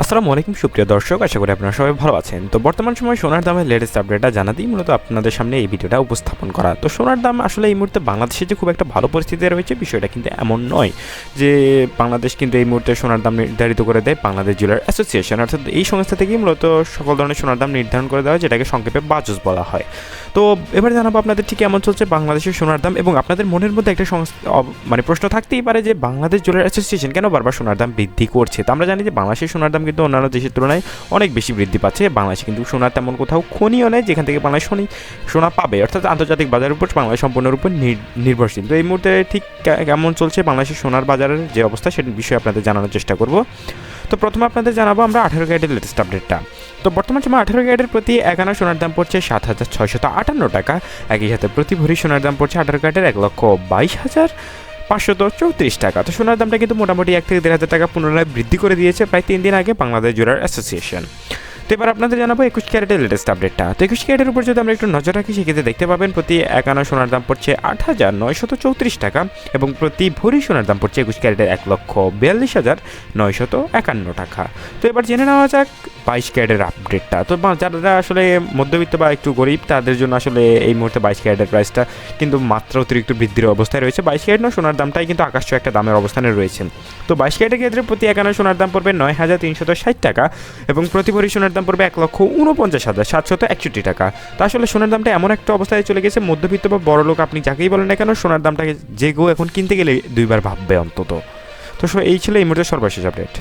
আসসালামু আলাইকুম, সুপ্রিয় দর্শক, আশা করি আপনারা সবাই ভালো আছেন। তো বর্তমান সময় সোনার দামের লেটেস্ট আপডেটটা জানাতেই মূলত আপনাদের সামনে এই ভিডিওটা উপস্থাপন করা। তো সোনার দাম আসলে এই মুহূর্তে বাংলাদেশে যে খুব একটা ভালো পরিস্থিতিতে রয়েছে, বিষয়টা কিন্তু এমন নয় যে বাংলাদেশ কিন্তু এই মুহূর্তে সোনার দাম নির্ধারিত করে দেয় বাংলাদেশ জুয়েলার অ্যাসোসিয়েশন। অর্থাৎ এই সংস্থা থেকেই মূলত সকল ধরনের সোনার দাম নির্ধারণ করে দেওয়া হয়, যেটাকে সংক্ষেপে বাজস বলা হয়। তো এবার জানাব আপনাদের ঠিক কেমন চলছে বাংলাদেশের সোনার দাম এবং আপনাদের মনের মধ্যে একটা মানে প্রশ্ন থাকতেই পারে যে বাংলাদেশ জুয়েলার অ্যাসোসিয়েশন কেন বারবার সোনার দাম বৃদ্ধি করছে? তো আমরা জানি যে বাংলাদেশের সোনার দাম কিন্তু অন্যান্য দেশের তুলনায় অনেক বেশি বৃদ্ধি পাচ্ছে। বাংলাদেশে কিন্তু সোনার তেমন কোথাও খনিও নেই, যেখান থেকে বাংলাদেশ সোনি সোনা পাবে। অর্থাৎ আন্তর্জাতিক বাজারের উপর বাংলাদেশ সম্পূর্ণের উপর নির- নির্ভরশীল। তো এই মুহূর্তে ঠিক কেমন চলছে বাংলাদেশের সোনার বাজারের যে অবস্থা সেটা বিষয়ে আপনাদের জানানোর চেষ্টা করব। তো প্রথমে আপনাদের জানাব আমরা আঠারো ক্যারেটের লেটেস্ট আপডেটটা তো বর্তমান সময় আঠারো ক্যারেটের প্রতি এক আনা সোনার দাম পড়ছে সাত হাজার ছয়শত আটান্ন টাকা। একই সাথে প্রতি ভরি সোনার দাম পড়ছে আঠারো ক্যারেটের এক লক্ষ বাইশ হাজার পাঁচশত চৌত্রিশ টাকা। তো সোনার দামটা কিন্তু মোটামুটি এক থেকে দেড় হাজার টাকা পুনরায় বৃদ্ধি করে দিয়েছে। প্রায় তিন দিন আগে বাংলাদেশ জুয়েলার অ্যাসোসিয়েশন। তো এবার আপনাদের জানাব একুশ ক্যারেটের লেটেস্ট আপডেটটা তো একুশ ক্যারেটের উপর যদি আমরা একটু নজর রাখি, সেক্ষেত্রে দেখতে পাবেন প্রতি এক আনা সোনার দাম পড়ছে আট হাজার নয়শত চৌত্রিশ টাকা এবং প্রতি ভরি সোনার দাম পড়ছে একুশ ক্যারেটের এক লক্ষ বিয়াল্লিশ হাজার নয়শত একান্ন টাকা। তো এবার জেনে নেওয়া যাক বাইশ ক্যারেটের আপডেটটা তো যারা আসলে মধ্যবিত্ত বা একটু গরিব, তাদের জন্য আসলে এই মুহূর্তে বাইশ ক্যারেটের প্রাইসটা কিন্তু মাত্রা অতিরিক্ত বৃদ্ধির অবস্থায় রয়েছে। বাইশ ক্যারেট সোনার দামটাই কিন্তু আকাশ একটা দামের অবস্থানে রয়েছে। তো বাইশ ক্যারেটের ক্ষেত্রে প্রতি একান্ন সোনার দাম পড়বে নয় হাজার তিনশত ষাট টাকা এবং প্রতি ভরি সোনার দাম পড়বে এক লক্ষ উনপঞ্চাশ হাজার সাতশত একষট্টি টাকা। তা আসলে সোনার দামটা এমন একটা অবস্থায় চলে গেছে, মধ্যবিত্ত বা বড় লোক আপনি যাকেই বলেন না কেন, সোনার দামটাকে যে গো এখন কিনতে গেলে দুইবার ভাববে অন্তত। তো এই ছিল এই মুহূর্তে সর্বশেষ আপডেট